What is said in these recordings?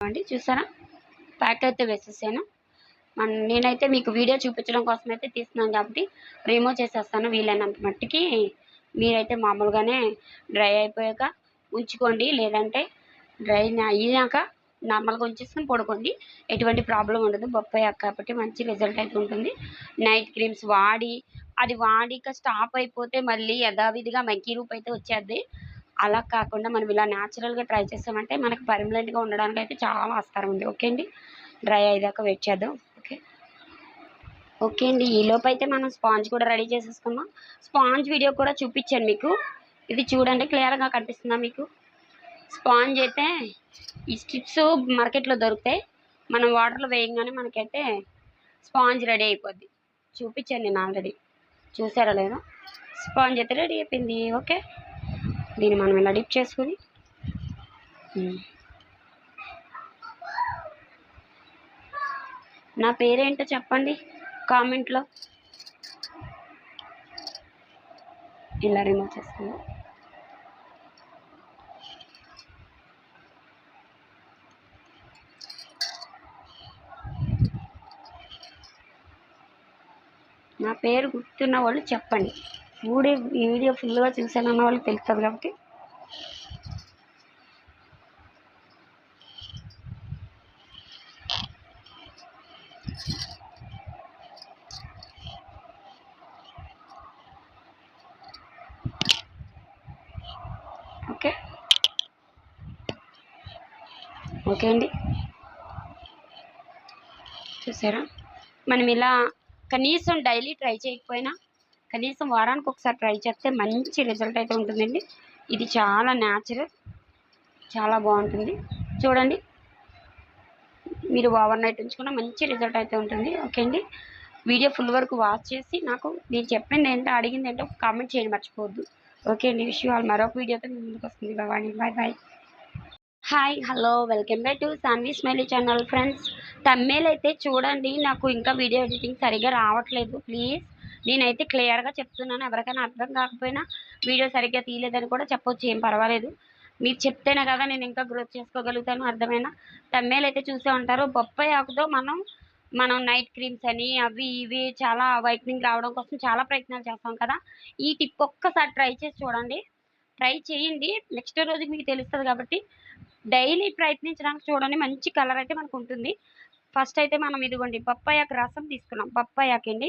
అండి చూసారా? ప్యాక్ అయితే వేసేసాను. మన నేనైతే మీకు వీడియో చూపించడం కోసం అయితే తీస్తున్నాను కాబట్టి రిమూవ్ చేసేస్తాను వీలైనంత మట్టికి. మీరైతే మామూలుగానే డ్రై అయిపోయాక ఉంచుకోండి లేదంటే డ్రై అయ్యాక నార్మల్గా ఉంచేసుకొని పడుకోండి. ఎటువంటి ప్రాబ్లం ఉండదు బొప్పాయి కాబట్టి మంచి రిజల్ట్ అయితే ఉంటుంది. నైట్ క్రీమ్స్ వాడి అది వాడిక స్టాప్ అయిపోతే మళ్ళీ యథావిధిగా మంకీ రూప్ అయితే వచ్చేది అలా కాకుండా మనం ఇలా న్యాచురల్గా ట్రై చేసామంటే మనకు పర్మనెంట్గా ఉండడానికి అయితే చాలా ఆస్కారం ఉంది. ఓకే అండి? డ్రై అయ్యాక వెయిట్ చేద్దాం. ఓకే ఓకే అండి. ఈలోపు అయితే మనం స్పాంజ్ కూడా రెడీ చేసేసుకుందాం. స్పాంజ్ వీడియో కూడా చూపించాను మీకు. ఇది చూడండి క్లియర్గా కనిపిస్తుందా మీకు? స్పాంజ్ అయితే ఈ స్ట్రిప్స్ మార్కెట్లో దొరుకుతాయి. మనం వాటర్లో వేయంగానే మనకైతే స్పాంజ్ రెడీ అయిపోద్ది. చూపించాను నేను ఆల్రెడీ చూసారా లేదా? స్పాంజ్ అయితే రెడీ అయిపోయింది. ఓకే దీన్ని మనం ఇలా డిప్ చేసుకుని? నా పేరేంటో చెప్పండి కామెంట్లో. ఇలా రిమూవ్ చేసుకుందాం. నా పేరు గుర్తున్న వాళ్ళు చెప్పండి. వీడియో వీడియో ఫుల్గా చూసానన్న వాళ్ళకి తెలుస్తుంది కాబట్టి. ఓకే. ఓకే అండి. చూసారా? మనం ఇలా కనీసం డైలీ ట్రై చేయకపోయినా కనీసం వారానికి ఒకసారి ట్రై చేస్తే మంచి రిజల్ట్ అయితే ఉంటుందండి. ఇది చాలా న్యాచురల్ చాలా బాగుంటుంది. చూడండి. మీరు ఓవర్ నైట్ ఉంచుకున్న మంచి రిజల్ట్ అయితే ఉంటుంది. ఓకే అండి. వీడియో ఫుల్ వరకు వాచ్ చేసి నాకు నేను చెప్పింది ఏంటో అడిగింది ఏంటో కామెంట్ చేయండి మర్చిపోవద్దు. ఓకే అండి. విష్ వాళ్ళు మరొక వీడియోతో మీ ముందుకు వస్తుంది. Bye bye bye hi hello welcome back to Sanvi smiley channel friends తమ్మేలు అయితే చూడండి. నాకు ఇంకా వీడియో ఎడిటింగ్ సరిగ్గా రావట్లేదు. ప్లీజ్ నేనైతే క్లియర్గా చెప్తున్నాను. ఎవరికైనా అర్థం కాకపోయినా వీడియో సరిగ్గా తీయలేదని కూడా చెప్పొచ్చు ఏం పర్వాలేదు. మీరు చెప్తేనే కదా నేను ఇంకా గ్రోత్ చేసుకోగలుగుతాను అర్థమైనా? తమ్మేలు అయితే చూసే ఉంటారు. బొప్పాయి ఆకుతో మనం మనం నైట్ క్రీమ్స్ అని అవి ఇవి చాలా వైట్నింగ్ రావడం కోసం చాలా ప్రయత్నాలు చేస్తాం కదా. ఈ టిప్ ఒక్కసారి ట్రై చేసి చూడండి. ట్రై చేయండి. నెక్స్ట్ రోజుకి మీకు తెలుస్తుంది కాబట్టి డైలీ ప్రయత్నించడానికి చూడండి. మంచి కలర్ అయితే మనకు ఉంటుంది. ఫస్ట్ అయితే మనం ఇదిగోండి బొప్పాయాకు రసం తీసుకున్నాం. బొప్పాయాకండి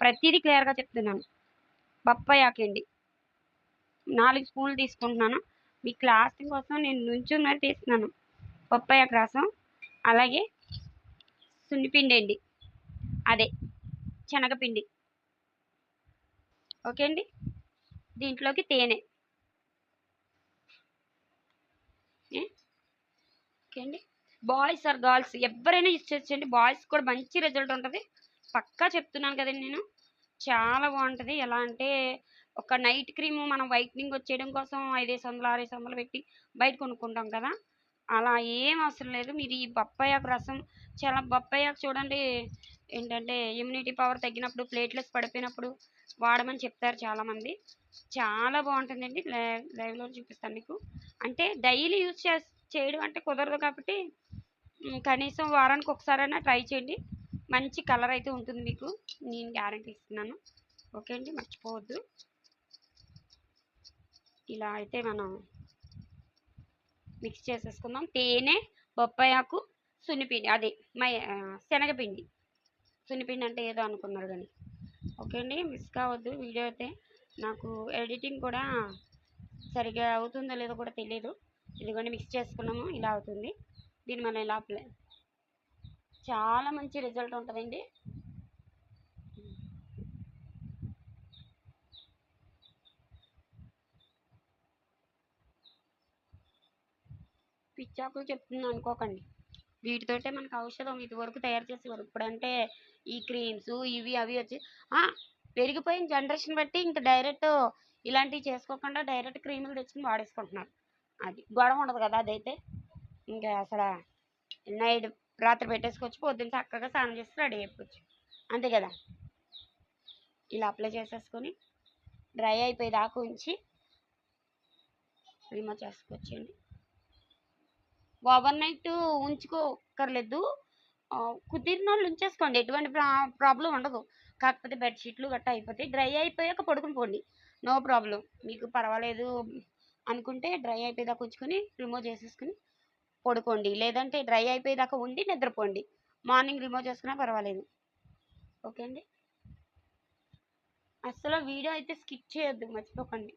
ప్రతిదీ క్లియర్గా చెప్తున్నాను. బొప్పాయాకండి నాలుగు స్పూన్లు తీసుకుంటున్నాను. మీ క్లాస్ కోసం నేను నుంచుని తీస్తున్నాను బొప్పాయి రసం అలాగే సున్నిపిండి అండి. అదే శనగపిండి. ఓకే అండి దీంట్లోకి తేనె. ఓకే అండి బాయ్స్ ఆర్ గర్ల్స్. ఎవరైనా యూజ్ చేయొచ్చండి. బాయ్స్ కూడా మంచి రిజల్ట్ ఉంటుంది. పక్కా చెప్తున్నాను కదండి నేను. చాలా బాగుంటుంది. ఎలా అంటే ఒక నైట్ క్రీమ్ మనం వైట్నింగ్ వచ్చేయడం కోసం ఐదేసి వందలు ఆరేసి వందలు పెట్టి బయట కొనుక్కుంటాం కదా. అలా ఏం అవసరం లేదు. మీరు ఈ బొప్పాయాకు రసం చాలా బొప్పాయాకు చూడండి. ఏంటంటే ఇమ్యూనిటీ పవర్ తగ్గినప్పుడు ప్లేట్లెస్ పడిపోయినప్పుడు వాడమని చెప్తారు చాలామంది. చాలా బాగుంటుందండి. లైవ్లో చూపిస్తాను మీకు. అంటే డైలీ యూజ్ చేయడం అంటే కుదరదు కాబట్టి కనీసం వారానికి ఒకసారైనా ట్రై చేయండి. మంచి కలర్ అయితే ఉంటుంది మీకు. నేను గ్యారంటీ ఇస్తున్నాను. ఓకే అండి మర్చిపోవద్దు. ఇలా అయితే మనం మిక్స్ చేసేసుకుందాం. తేనె బొప్పాయాకు సున్నిపిండి అదే మై శనగపిండి. సున్నిపిండి అంటే ఏదో అనుకున్నారు కానీ. ఓకే అండి మిస్ కావద్దు వీడియో అయితే. నాకు ఎడిటింగ్ కూడా సరిగా అవుతుందో లేదో కూడా తెలియదు ఇదిగోండి మిక్స్ చేసుకున్నాము ఇలా అవుతుంది. దీన్ని మనం ఇలా అప్లై చాలా మంచి రిజల్ట్ ఉంటుందండి. పిచ్చాకులు చెప్తుంది అనుకోకండి. వీటితోటే మనకు ఔషధం ఇది వరకు తయారు చేసేవారు ఇప్పుడంటే ఈ క్రీమ్స్ ఇవి అవి వచ్చి ఆ, పెరిగిపోయిన జనరేషన్ బట్టి ఇంకా డైరెక్ట్ ఇలాంటివి చేసుకోకుండా డైరెక్ట్ క్రీములు తెచ్చుకుని వాడేసుకుంటున్నారు. అది గొడవ ఉండదు కదా అదైతే. ఇంకా అసలు నైట్ రాత్రి పెట్టేసుకోవచ్చు పొద్దున్న చక్కగా స్నానం చేసి రెడీ అయిపోవచ్చు. అంతే కదా? ఇలా అప్లై చేసేసుకొని డ్రై అయిపోయేదాకా ఉంచి రిమూవ్ చేసుకోవచ్చండి ఓవర్ నైట్ ఉంచుకోకర్లేదు. కుదిరిన వాళ్ళు ఉంచేసుకోండి. ఎటువంటి ప్రా ప్రాబ్లం ఉండదు. కాకపోతే బెడ్షీట్లు గట్ట అయిపోతాయి. డ్రై అయిపోయాక పడుకుని పోండి. నో ప్రాబ్లం మీకు పర్వాలేదు అనుకుంటే డ్రై అయిపోయేదాకా ఉంచుకొని రిమూవ్ చేసేసుకుని పడుకోండి. లేదంటే డ్రై అయిపోయేదాకా ఉండి నిద్రపోండి. మార్నింగ్ రిమూవ్ చేసుకున్నా పర్వాలేదు. ఓకే అండి? అస్సలు వీడియో అయితే స్కిప్ చేయొద్దు మర్చిపోకండి.